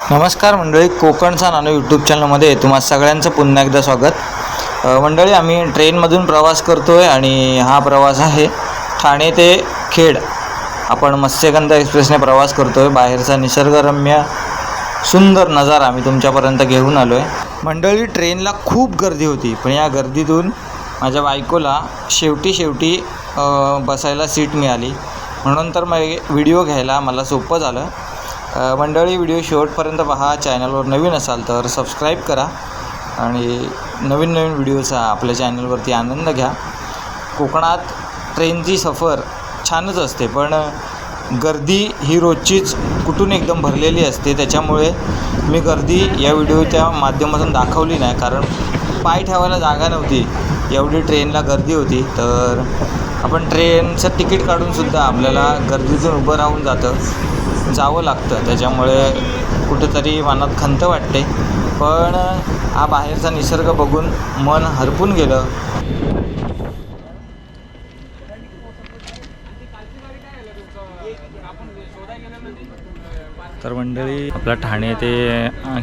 नमस्कार मंडळी कोकणचा नानो यूट्यूब चॅनलमध्ये तुम्हा सगळ्यांचं पुन्हा एकदा स्वागत. मंडळी आम्ही ट्रेनमधून प्रवास करतो आहे आणि हा प्रवास आहे ठाणे ते खेड. आपण मत्स्यगंधा एक्सप्रेसने प्रवास करतो आहे बाहेरचा निसर्गरम्य सुंदर नजारा आम्ही तुमच्यापर्यंत घेऊन आलो आहे मंडळी ट्रेनला खूप गर्दी होती पण या गर्दीतून माझ्या बायकोला शेवटी शेवटी बसायला सीट मिळाली. म्हणून तर मग व्हिडिओ घ्यायला मला सोपं झालं. मंडळी व्हिडिओ शेवटपर्यंत पहा. चॅनलवर नवीन असाल तर सबस्क्राईब करा आणि नवीन नवीन व्हिडिओचा आपल्या चॅनलवरती आनंद घ्या. कोकणात ट्रेनची सफर छानच असते पण गर्दी ही रोजचीच कुठून एकदम भरलेली असते त्याच्यामुळे मी गर्दी या व्हिडिओच्या माध्यमातून दाखवली नाही. कारण पाय ठेवायला जागा नव्हती. एवढी ट्रेनला गर्दी होती. तर आपण ट्रेनचं तिकीट काढूनसुद्धा आपल्याला गर्दीतून उभं राहून जातं. जावं लागतं. त्याच्यामुळे कुठेतरी मनात खंत वाटते. पण हा बाहेरचा निसर्ग बघून मन हरपून गेलं. तर मंडळी आपला ठाणे ते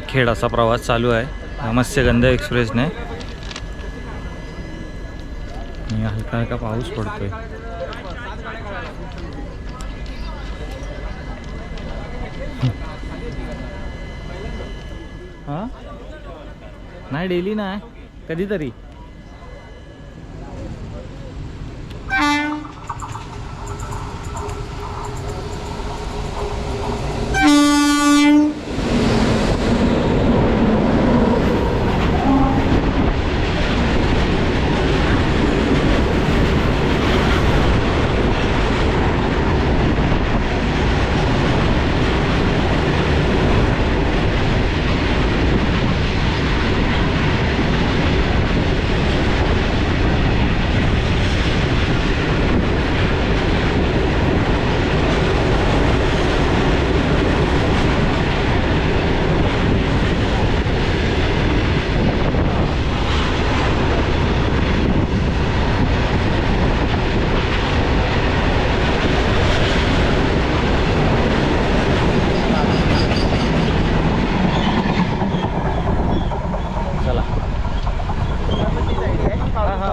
खेड असा प्रवास चालू आहे. मत्स्यगंध एक्सप्रेसने. हलका हलका पाऊस पडतोय. हां? नाही डेली नाही कधीतरी.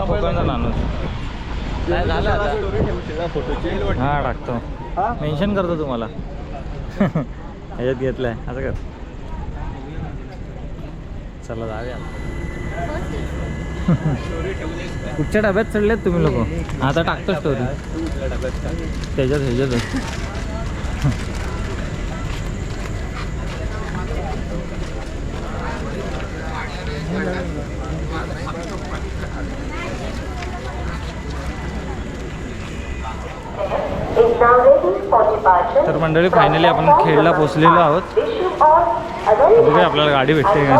कोकणचा नाणूस काय झालं आता. हा टाकतो. मेन्शन करतो तुम्हाला. ह्याच्यात घेतलंय. असं कर. चला जाऊया. कुठच्या डब्यात चढलेत तुम्ही लोक? आता टाकतो स्टोरी त्याच्यात ह्याच्यातच तर मंडळी फायनली आपण खेडला पोचलेलो आहोत. बघूया आपल्याला गाडी भेटते का?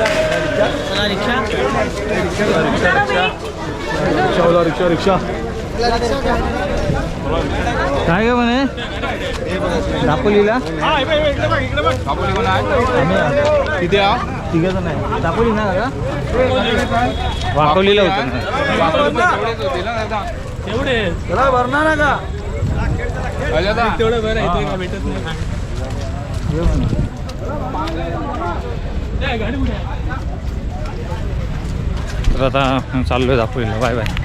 रिक्षा रिक्षा. रिक्षा काय ग म्हणे? दापोलीला? हा तिघ जण आहे. दापोली ना का वाकवलीला होतं ना त्याला भरणार ना का तेवढं बरं भेटत म्हणे. तर आता चाललोय दाखवलेलं बाय बाय.